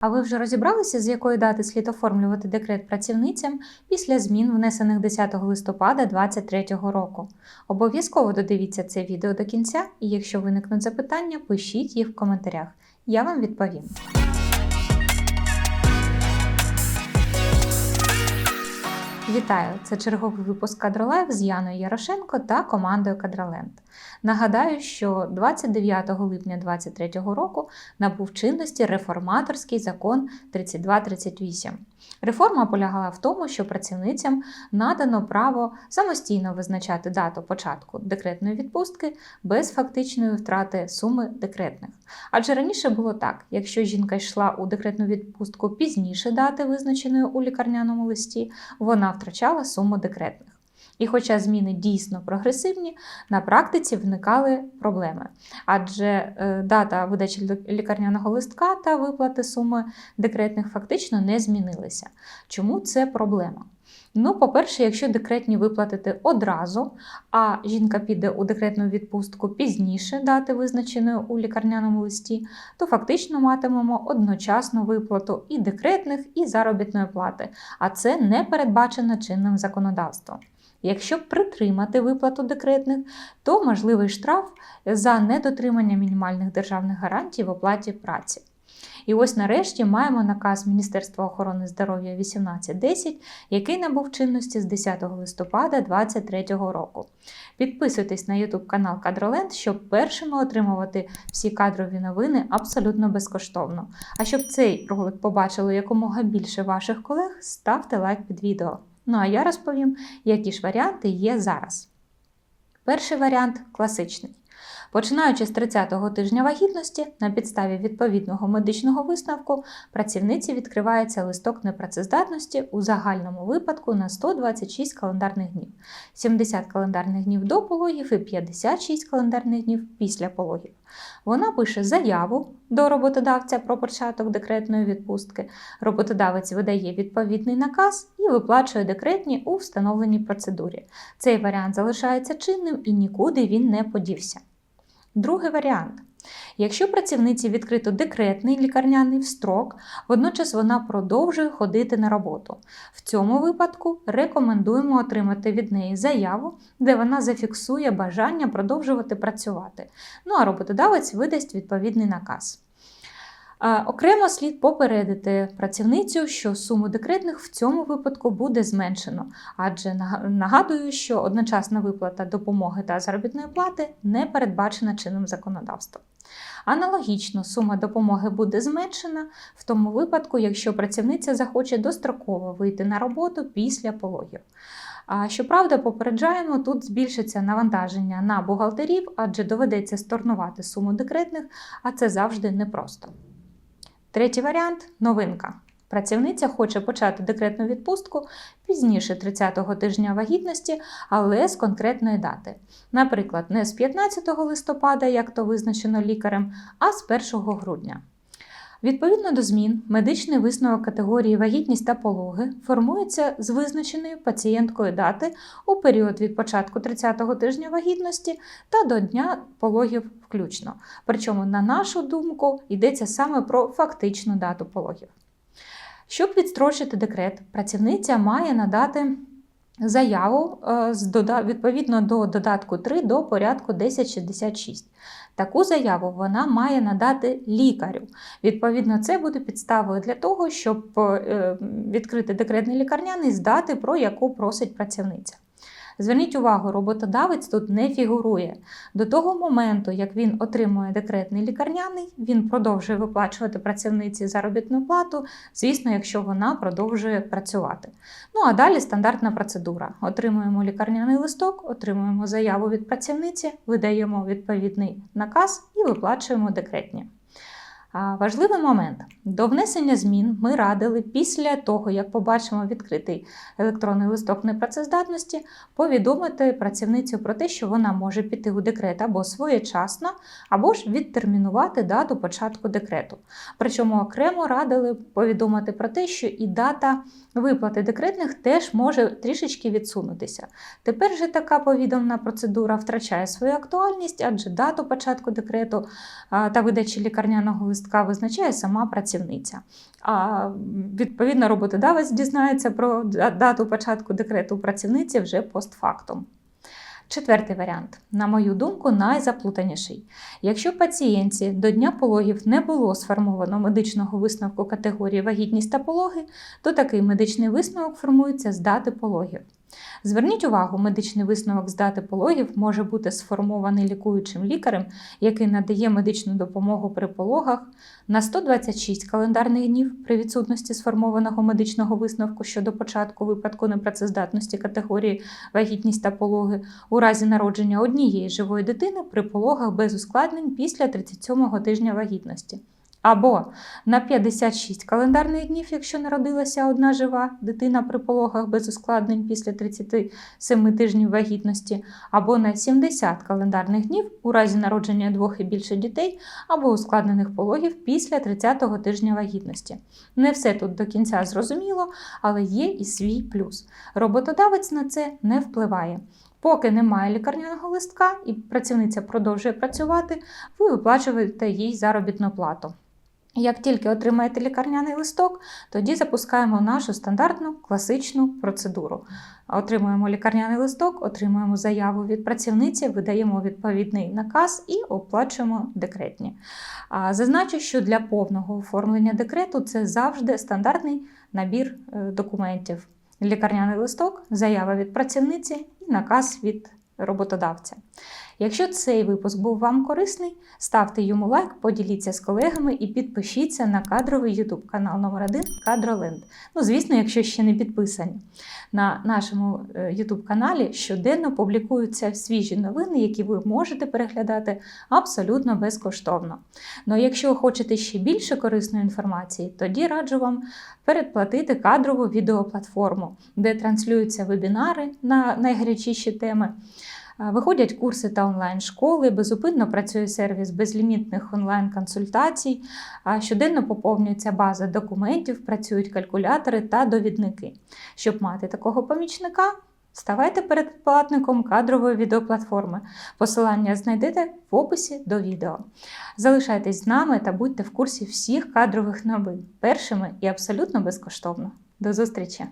А ви вже розібралися, з якої дати слід оформлювати декрет працівницям після змін, внесених 10 листопада 2023 року? Обов'язково додивіться це відео до кінця, і якщо виникнуть запитання, пишіть їх в коментарях. Я вам відповім. Вітаю! Це черговий випуск Кадролайв з Яною Ярошенко та командою Кадроленд. Нагадаю, що 29 липня 2023 року набув чинності реформаторський закон 3238. Реформа полягала в тому, що працівницям надано право самостійно визначати дату початку декретної відпустки без фактичної втрати суми декретних. Адже раніше було так: якщо жінка йшла у декретну відпустку пізніше дати, визначеної у лікарняному листі, вона втрачала суму декретних. І хоча зміни дійсно прогресивні, на практиці виникали проблеми. Адже е, дата видачі лі- лікарняного листка та виплати суми декретних фактично не змінилися. Чому це проблема? Ну, по-перше, якщо декретні виплатити одразу, а жінка піде у декретну відпустку пізніше дати визначеної у лікарняному листі, то фактично матимемо одночасну виплату і декретних, і заробітної плати, а це не передбачено чинним законодавством. Якщо притримати виплату декретних, то можливий штраф за недотримання мінімальних державних гарантій в оплаті праці. І ось нарешті маємо наказ Міністерства охорони здоров'я 1810, який набув чинності з 10 листопада 2023 року. Підписуйтесь на YouTube канал Кадроленд, щоб першими отримувати всі кадрові новини абсолютно безкоштовно. А щоб цей ролик побачило якомога більше ваших колег, ставте лайк під відео. Ну а я розповім, які ж варіанти є зараз. Перший варіант класичний. Починаючи з 30-го тижня вагітності, на підставі відповідного медичного висновку, працівниці відкривається листок непрацездатності у загальному випадку на 126 календарних днів, 70 календарних днів до пологів і 56 календарних днів після пологів. Вона пише заяву до роботодавця про початок декретної відпустки. Роботодавець видає відповідний наказ і виплачує декретні у встановленій процедурі. Цей варіант залишається чинним і нікуди він не подівся. Другий варіант. Якщо працівниці відкрито декретний лікарняний строк, водночас вона продовжує ходити на роботу. В цьому випадку рекомендуємо отримати від неї заяву, де вона зафіксує бажання продовжувати працювати. Ну а роботодавець видасть відповідний наказ. Окремо слід попередити працівницю, що суму декретних в цьому випадку буде зменшено, адже нагадую, що одночасна виплата допомоги та заробітної плати не передбачена чинним законодавством. Аналогічно, сума допомоги буде зменшена в тому випадку, якщо працівниця захоче достроково вийти на роботу після пологів. А щоправда, попереджаємо, тут збільшиться навантаження на бухгалтерів, адже доведеться сторнувати суму декретних, а це завжди непросто. Третій варіант новинка. Працівниця хоче почати декретну відпустку пізніше 30-го тижня вагітності, але з конкретної дати. Наприклад, не з 15 листопада, як то визначено лікарем, а з 1 грудня. Відповідно до змін, медичний висновок категорії вагітність та пологи формується з визначеної пацієнткою дати у період від початку 30-го тижня вагітності та до дня пологів включно. Причому, на нашу думку, йдеться саме про фактичну дату пологів. Щоб відстрочити декрет, працівниця має надати заяву е, відповідно до додатку 3 до порядку 1066. Таку заяву вона має надати лікарю. Відповідно, це буде підставою для того, щоб е, відкрити декретний лікарняний з дати, про яку просить працівниця. Зверніть увагу, роботодавець тут не фігурує. До того моменту, як він отримує декретний лікарняний, він продовжує виплачувати працівниці заробітну плату, звісно, якщо вона продовжує працювати. Ну а далі стандартна процедура. Отримуємо лікарняний листок, отримуємо заяву від працівниці, видаємо відповідний наказ і виплачуємо декретні. Важливий момент. До внесення змін ми радили після того, як побачимо відкритий електронний листок непрацездатності, повідомити працівницю про те, що вона може піти у декрет або своєчасно, або ж відтермінувати дату початку декрету. Причому окремо радили повідомити про те, що і дата виплати декретних теж може трішечки відсунутися. Тепер же така повідомлена процедура втрачає свою актуальність, адже дату початку декрету та видачі лікарняного листа листка визначає сама працівниця. А відповідно роботодавець дізнається про дату початку декрету працівниці вже постфактум. Четвертий варіант, на мою думку, найзаплутаніший. Якщо пацієнтці до дня пологів не було сформовано медичного висновку категорії вагітність та пологи, то такий медичний висновок формується з дати пологів. Зверніть увагу, медичний висновок з дати пологів може бути сформований лікуючим лікарем, який надає медичну допомогу при пологах на 126 календарних днів при відсутності сформованого медичного висновку щодо початку випадку непрацездатності категорії вагітність та пологи у разі народження однієї живої дитини при пологах без ускладнень після 37-го тижня вагітності. Або на 56 календарних днів, якщо народилася одна жива дитина при пологах без ускладнень після 37 тижнів вагітності, або на 70 календарних днів у разі народження двох і більше дітей, або ускладнених пологів після 30-го тижня вагітності. Не все тут до кінця зрозуміло, але є і свій плюс. Роботодавець на це не впливає. Поки немає лікарняного листка і працівниця продовжує працювати, ви виплачуєте їй заробітну плату. Як тільки отримаєте лікарняний листок, тоді запускаємо нашу стандартну класичну процедуру. Отримуємо лікарняний листок, отримуємо заяву від працівниці, видаємо відповідний наказ і оплачуємо декретні. Зазначу, що для повного оформлення декрету це завжди стандартний набір е, документів. Лікарняний листок, заява від працівниці і наказ від роботодавця. Якщо цей випуск був вам корисний, ставте йому лайк, поділіться з колегами і підпишіться на кадровий YouTube канал номер 1 Кадроленд. Ну, звісно, якщо ще не підписані. На нашому е, YouTube каналі щоденно публікуються свіжі новини, які ви можете переглядати абсолютно безкоштовно. Ну а якщо хочете ще більше корисної інформації, тоді раджу вам передплатити кадрову відеоплатформу, де транслюються вебінари на найгарячіші теми. Виходять курси та онлайн-школи, безупинно працює сервіс безлімітних онлайн-консультацій, щоденно поповнюється база документів, працюють калькулятори та довідники. Щоб мати такого помічника, ставайте передплатником кадрової відеоплатформи. Посилання знайдете в описі до відео. Залишайтесь з нами та будьте в курсі всіх кадрових новин першими і абсолютно безкоштовно. До зустрічі!